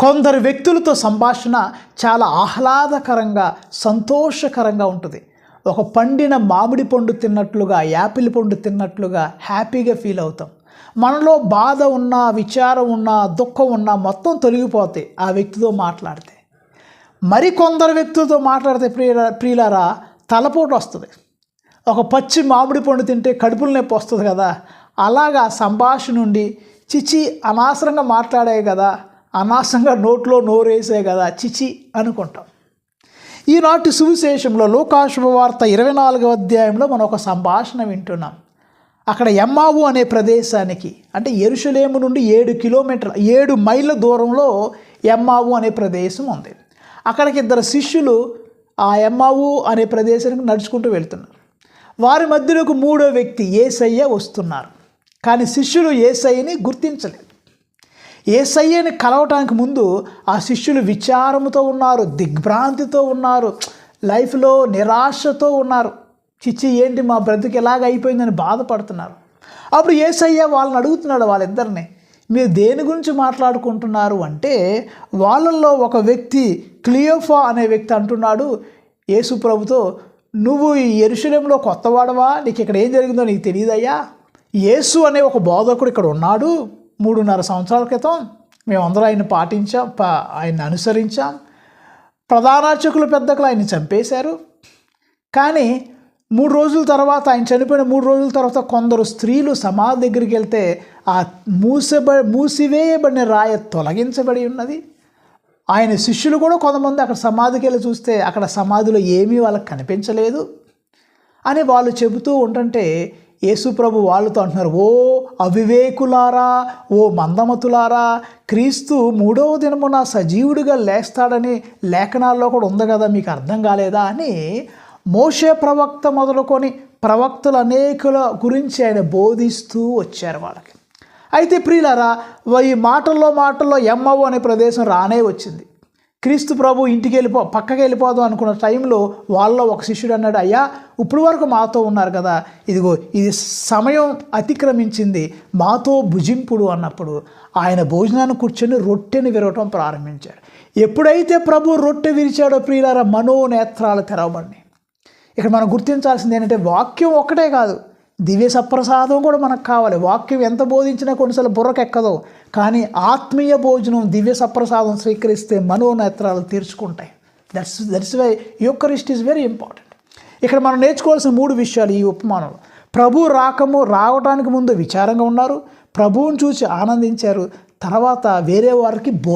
కొందరు వ్యక్తులతో సంభాషణ చాలా ఆహ్లాదకరంగా సంతోషకరంగా ఉంటుంది. ఒక పండిన మామిడి పండు తిన్నట్లుగా యాపిల్ పండు తిన్నట్లుగా హ్యాపీగా ఫీల్ అవుతాం. మనలో బాధ ఉన్నా విచారం ఉన్నా దుఃఖం ఉన్నా మొత్తం తొలగిపోతాయి ఆ వ్యక్తితో మాట్లాడితే. మరి కొందరు వ్యక్తులతో మాట్లాడితే ప్రియ ప్రియులారా తలపోటు వస్తుంది. ఒక పచ్చి మామిడి పండు తింటే కడుపులు నొప్పి వస్తుంది కదా. అలాగా సంభాషణ నుండి చిచి అనవసరంగా మాట్లాడాయి కదా. అనాసంగా నోట్లో నోరేసే కదా చిచి అనుకుంటాం. ఈనాటి సువిశేషంలో లోకాశుభవార్త ఇరవై నాలుగవ అధ్యాయంలో మనం ఒక సంభాషణ వింటున్నాం. అక్కడ ఎమ్మావు అనే ప్రదేశానికి అంటే ఎరుషలేము నుండి ఏడు కిలోమీటర్ల ఏడు మైళ్ళ దూరంలో ఎమ్మావు అనే ప్రదేశం ఉంది. అక్కడికి ఇద్దరు శిష్యులు ఆ ఎమ్మావు అనే ప్రదేశానికి నడుచుకుంటూ వెళ్తున్నారు. వారి మధ్యలోకి మూడో వ్యక్తి ఏసయ్య వస్తున్నారు. కానీ శిష్యులు ఏసయ్యని గుర్తించలేదు. ఏసయ్యని కలవటానికి ముందు ఆ శిష్యులు విచారముతో ఉన్నారు దిగ్భ్రాంతితో ఉన్నారు లైఫ్లో నిరాశతో ఉన్నారు. చిచ్చి ఏంటి మా బ్రతుకు ఎలాగ అయిపోయిందని బాధపడుతున్నారు. అప్పుడు ఏసయ్య వాళ్ళని అడుగుతున్నాడు వాళ్ళిద్దరిని మీరు దేని గురించి మాట్లాడుకుంటున్నారు అంటే వాళ్ళల్లో ఒక వ్యక్తి క్లియోఫా అనే వ్యక్తి అంటున్నాడు యేసు ప్రభుతో నువ్వు ఈ ఎరుశలంలో కొత్తవాడవా? నీకు ఇక్కడ ఏం జరిగిందో నీకు తెలియదయ్యా? యేసు అనే ఒక బోధకుడు ఇక్కడ ఉన్నాడు. మూడున్నర సంవత్సరాల క్రితం మేమందరూ ఆయన పాటించాం ప ఆయన్ని అనుసరించాం. ప్రధానార్చకులు పెద్దకులు ఆయన్ని చంపేశారు. కానీ మూడు రోజుల తర్వాత ఆయన చనిపోయిన మూడు రోజుల తర్వాత కొందరు స్త్రీలు సమాధి దగ్గరికి వెళ్తే ఆ మూసబ మూసివేయబడిన రాయ తొలగించబడి ఉన్నది. ఆయన శిష్యులు కూడా కొంతమంది అక్కడ సమాధికి వెళ్ళి చూస్తే అక్కడ సమాధిలో ఏమీ వాళ్ళకి కనిపించలేదు అని వాళ్ళు చెబుతూ ఉంటుంటే యేసుప్రభు వాళ్ళతో అంటున్నారు ఓ అవివేకులారా ఓ మందమతులారా క్రీస్తు మూడవ దినమున సజీవుడిగా లేస్తాడని లేఖనాల్లో కూడా ఉంది కదా మీకు అర్థం కాలేదా? అని మోషే ప్రవక్త మొదలుకొని ప్రవక్తలు అనేకుల గురించి ఆయన బోధిస్తూ వచ్చారు వాళ్ళకి. అయితే ప్రియులారా ఈ మాటల్లో మాటల్లో ఎమ్మవు అనే ప్రదేశం రానే వచ్చింది. క్రీస్తు ప్రభు ఇంటికి వెళ్ళిపో పక్కకి వెళ్ళిపోదాం అనుకున్న టైంలో వాళ్ళలో ఒక శిష్యుడు అన్నాడు అయ్యా ఇప్పుడు వరకు మాతో ఉన్నారు కదా. ఇదిగో ఇది సమయం అతిక్రమించింది. మాతో భుజింపుడు అన్నప్పుడు ఆయన భోజనాన్ని కూర్చొని రొట్టెని విరవటం ప్రారంభించాడు. ఎప్పుడైతే ప్రభు రొట్టె విరిచాడో ప్రియులారా మనోనేత్రాలు తెరవబడినాయి. ఇక్కడ మనం గుర్తించాల్సింది ఏంటంటే వాక్యం ఒక్కటే కాదు. దివ్య సప్రసాదం కూడా మనకు కావాలి. వాక్యం ఎంత బోధించినా కొన్నిసార్లు బుర్రకెక్కదు కానీ ఆత్మీయ భోజనం దివ్య సప్రసాదం స్వీకరిస్తే మనోనేత్రాలు తీర్చుకుంటాయి. That's that's why Eucharist is very important ఇక్కడ మనం నేర్చుకోవాల్సిన మూడు విషయాలు ఈ ఉపమానంలో. ప్రభు రాకము రావడానికి ముందు విచారంగా ఉన్నారు. ప్రభువుని చూసి ఆనందించారు. తర్వాత వేరే వారికి బో